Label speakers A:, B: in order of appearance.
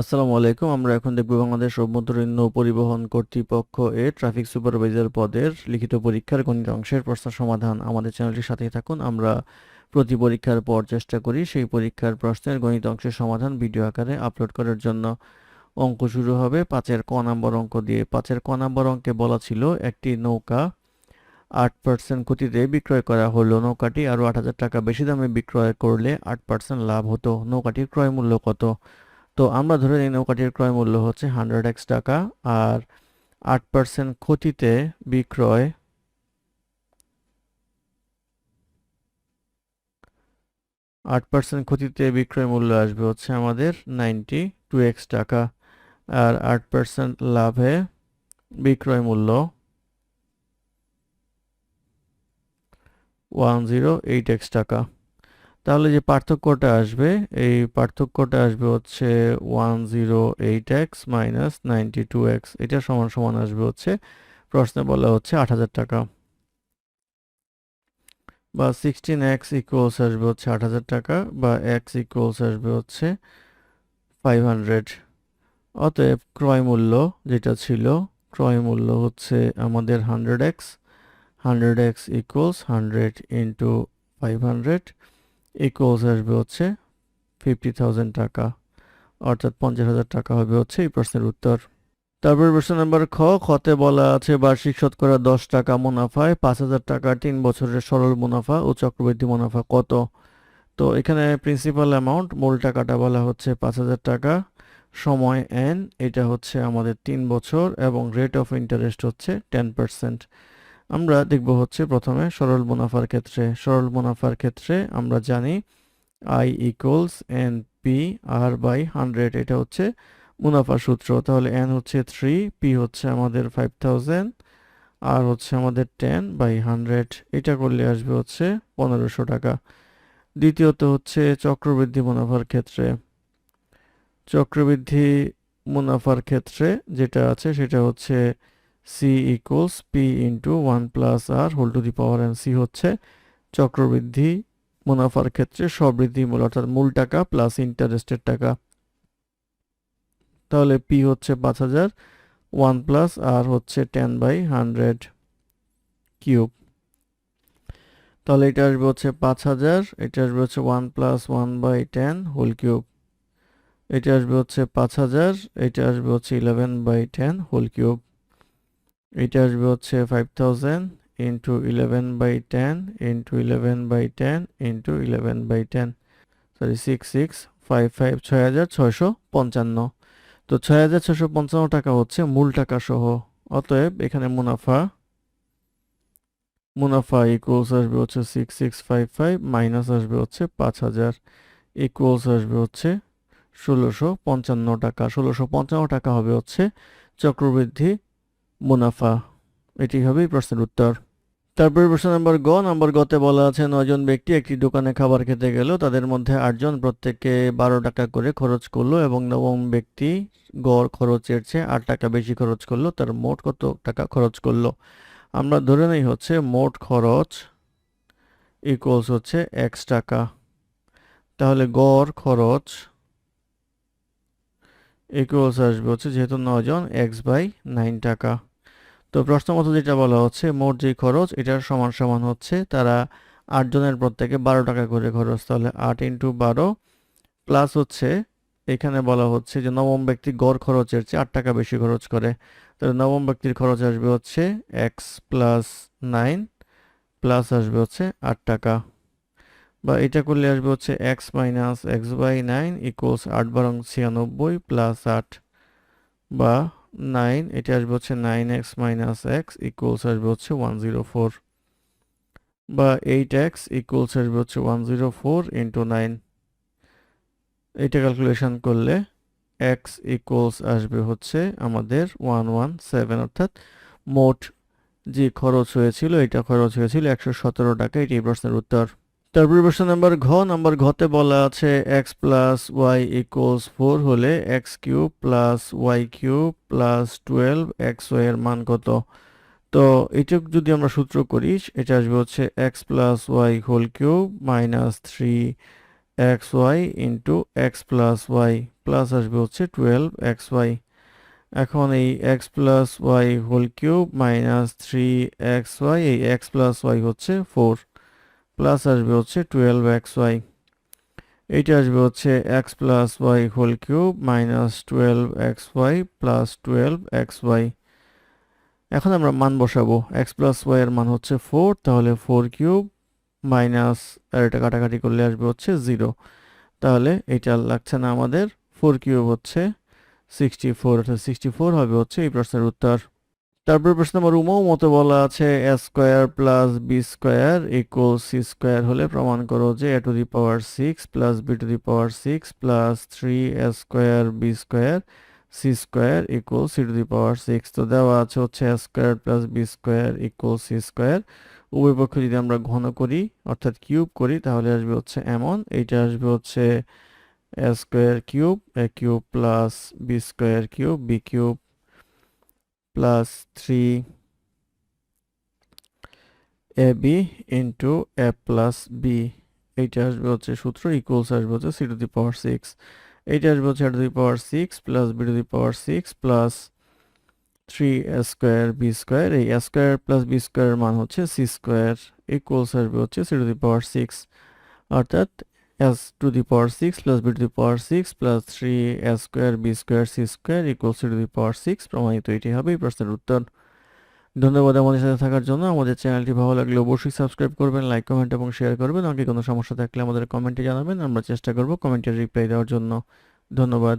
A: আসসালামু আলাইকুম। আমরা এখন দেখব বাংলাদেশ অভ্যন্তরীণ নৌ পরিবহন কর্তৃপক্ষ এ ট্রাফিক সুপারভাইজার পদের লিখিত পরীক্ষার গণিত অংশের প্রশ্ন সমাধান। আমাদের চ্যানেলটির সাথেই থাকুন। আমরা প্রতি পরীক্ষার পর চেষ্টা করি সেই পরীক্ষার প্রশ্নের গণিত অংশের সমাধান ভিডিও আকারে আপলোড করার জন্য। অঙ্ক শুরু হবে পাঁচের ক নাম্বার অঙ্ক দিয়ে। পাঁচের ক নাম্বার অঙ্কে বলা ছিল একটি নৌকা আট পার্সেন্ট ক্ষতিতে বিক্রয় করা হলো। নৌকাটি আরও আট হাজার টাকা বেশি দামে বিক্রয় করলে আট পার্সেন্ট লাভ হতো। নৌকাটির ক্রয় মূল্য কত? তো আমরা ধরে নিই নৌকাটির ক্রয় মূল্য হচ্ছে হান্ড্রেড এক্স টাকা আর আট পার্সেন্ট ক্ষতিতে বিক্রয় আট পার্সেন্ট ক্ষতিতে বিক্রয় মূল্য আসবে হচ্ছে আমাদের নাইনটি টু এক্স টাকা আর আট পার্সেন্ট লাভে বিক্রয় মূল্য ওয়ান জিরো এইট এক্স টাকা। তাহলে যে পার্থক্যটা আসবে, এই পার্থক্যটা আসবে হচ্ছে one zero eight X minus ninety two X এটা সমান সমান আসবে হচ্ছে, প্রশ্নে বলা হচ্ছে আট হাজার টাকা। বা সিক্সটিন এক্স ইকুয়ালস আসবে হচ্ছে আট হাজার টাকা, বা এক্স ইকুয়ালস আসবে হচ্ছে ফাইভ হান্ড্রেড অতএব ক্রয় মূল্য যেটা ছিল, ক্রয় মূল্য হচ্ছে আমাদের hundred X hundred X equals hundred into five hundred equals আসবে হচ্ছে ফিফটি থাউজেন্ড টাকা, অর্থাৎ পঞ্চাশ হাজার টাকা হবে হচ্ছে এই প্রশ্নের উত্তর। তারপর প্রশ্ন নাম্বার খ, খতে বলা আছে বার্ষিক শতকরা দশ টাকা মুনাফায় পাঁচ হাজার টাকার তিন বছরের সরল মুনাফা ও চক্রবৃদ্ধি মুনাফা কত? তো এখানে প্রিন্সিপাল অ্যামাউন্ট মূল টাকাটা বলা হচ্ছে পাঁচ হাজার টাকা, সময় এন এটা হচ্ছে আমাদের তিন বছর এবং রেট অফ ইন্টারেস্ট হচ্ছে টেন পার্সেন্ট আমরা দেখব হচ্ছে প্রথমে সরল মুনাফার ক্ষেত্রে। সরল মুনাফার ক্ষেত্রে আমরা জানি I equals N P R by hundred এটা হচ্ছে মুনাফা সূত্র। তাহলে এন হচ্ছে থ্রি পি হচ্ছে আমাদের ফাইভ থাউজেন্ড আর হচ্ছে আমাদের টেন বাই হান্ড্রেড এটা করলে আসবে হচ্ছে পনেরোশো টাকা। দ্বিতীয়ত হচ্ছে চক্রবৃদ্ধি মুনাফার ক্ষেত্রে। চক্রবৃদ্ধি মুনাফার ক্ষেত্রে যেটা আছে সেটা হচ্ছে C equals P into one plus R whole to the power N C হচ্ছে চক্রবৃদ্ধি মুনাফার ক্ষেত্রে সবৃদ্ধি মূল, অর্থাৎ মূল টাকা প্লাস ইন্টারেস্টের টাকা। তাহলে পি হচ্ছে পাঁচ হাজার ওয়ান প্লাস আর হচ্ছে টেন বাই হান্ড্রেড কিউব তাহলে এটা আসবে হচ্ছে পাঁচ হাজার, এটা আসবে হচ্ছে one plus one by ten whole cube এটা আসবে হচ্ছে পাঁচ হাজার, এটা আসবে হচ্ছে eleven by ten whole cube এটা আসবে হচ্ছে five thousand into eleven by ten into eleven by ten into eleven by ten sorry six six five five ছয় হাজার ছয়শো পঞ্চান্ন। তো ছয় হাজার ছশো পঞ্চান্ন টাকা হচ্ছে মূল টাকা সহ। অতএব এখানে মুনাফা মুনাফা ইকুয়ালস আসবে হচ্ছে six six five five minus আসবে হচ্ছে পাঁচ হাজার ইকুয়ালস আসবে হচ্ছে ষোলোশো পঞ্চান্ন টাকা। ষোলোশো পঞ্চান্ন টাকা হবে হচ্ছে চক্রবৃদ্ধি মুনাফা। এটি হবে প্রশ্নের উত্তর। তারপরে প্রশ্ন নাম্বার গ। নাম্বার গতে বলা আছে, নয়জন ব্যক্তি একটি দোকানে খাবার খেতে গেল, তাদের মধ্যে আটজন প্রত্যেকে বারো টাকা করে খরচ করল এবং নবম ব্যক্তি গড় খরচের চেয়ে আট টাকা বেশি খরচ করল, তার মোট কত টাকা খরচ করল? আমরা ধরে নেই হচ্ছে, মোট খরচ ইকুয়ালস হচ্ছে এক্স টাকা। তাহলে গড় খরচ ইকুয়ালস আসবে হচ্ছে যেহেতু নয়জন এক্স বাই নাইন টাকা। তো প্রশ্ন মতো যেটা বলা হচ্ছে, মোট যে খরচ, এটার সমান সমান হচ্ছে তারা আটজনের প্রত্যেকে বারো টাকা করে খরচ। তাহলে আট ইন্টু বারো প্লাস হচ্ছে, এখানে বলা হচ্ছে যে নবম ব্যক্তি গড় খরচের চেয়ে আট টাকা বেশি খরচ করে। তাহলে নবম ব্যক্তির খরচ আসবে হচ্ছে এক্স প্লাস নাইন প্লাস আসবে হচ্ছে আট টাকা। বা এটা করলে আসবে হচ্ছে X minus X by nine equals আট বারং ছিয়ানব্বই প্লাস আট বা নাইন এটা আসবে হচ্ছে nine X minus X equals আসবে হচ্ছে ওয়ান জিরো ফোর বা এইট এক্স ইকুয়ালস আসবে হচ্ছে one zero four into nine এইটা ক্যালকুলেশন করলে এক্স ইকুয়ালস আসবে হচ্ছে আমাদের ওয়ান ওয়ান সেভেন অর্থাৎ মোট যে খরচ হয়েছিল, এটা খরচ হয়েছিল একশো সতেরো টাকা, এটি এই প্রশ্নের উত্তর। তারপর প্রশ্ন নাম্বার ঘ, নাম্বার ঘতে বলা আছে X plus Y equals four হলে X cube plus Y cube plus twelve X Y এর মান কত? তো এটা যদি আমরা সূত্র করি, এটা আসবে হচ্ছে X plus Y whole cube minus three X Y into X plus Y plus আসবে হচ্ছে টুয়েলভ এক্স ওয়াই এখন এই X plus Y whole cube minus three X Y এই এক্স প্লাস ওয়াই হচ্ছে ফোর প্লাস আসবে হচ্ছে twelve x Y. এইটা আসবে হচ্ছে X plus Y whole cube minus twelve X Y plus twelve X Y. এখন আমরা মান বসাবো। এক্স প্লাস ওয়াই এর মান হচ্ছে ফোর, তাহলে ফোর কিউব মাইনাস, আর এটা কাটাকাটি করলে আসবে হচ্ছে জিরো। তাহলে এটা লাগছে না আমাদের। ফোর কিউব হচ্ছে সিক্সটি ফোর, অর্থাৎ সিক্সটি ফোর হবে হচ্ছে এই প্রশ্নের উত্তর। তারপর প্রশ্ন নম্বর, উমও মতো বলা আছে A square plus B square equal C square হলে প্রমাণ করো যে A to the power six plus B to the power six plus three A square B square C square equal C to the power six. তো দেওয়া আছে হচ্ছে A square plus B square equal C square. উভয় পক্ষ যদি আমরা ঘন করি, অর্থাৎ কিউব করি, তাহলে আসবে হচ্ছে এমন, এইটা আসবে হচ্ছে A square cube, A cube plus B square cube, B cube plus three A B into A plus B এইটা আসবে হচ্ছে সূত্র ইকুয়ালস আসবে হচ্ছে C to the power six এইটা আসবে হচ্ছে to the power six plus B to the power six plus three A square B square এই এ স্কোয়ার প্লাস বি স্কোয়ারের মান হচ্ছে সি স্কোয়ার ইকুয়ালস আসবে হচ্ছে C to the power six অর্থাৎ S to the power six plus B to the power six plus three A square B square C square equals to the power six প্রমাণিত এটি হবে এই প্রশ্নের উত্তর। ধন্যবাদ আমাদের সাথে থাকার জন্য। আমাদের চ্যানেলটি ভালো লাগলে অবশ্যই সাবস্ক্রাইব করবেন, লাইক, কমেন্ট এবং শেয়ার করবেন। আমাকে কোনো সমস্যা থাকলে আমাদের কমেন্টে জানাবেন। আমরা চেষ্টা করব কমেন্টের রিপ্লাই দেওয়ার জন্য। ধন্যবাদ।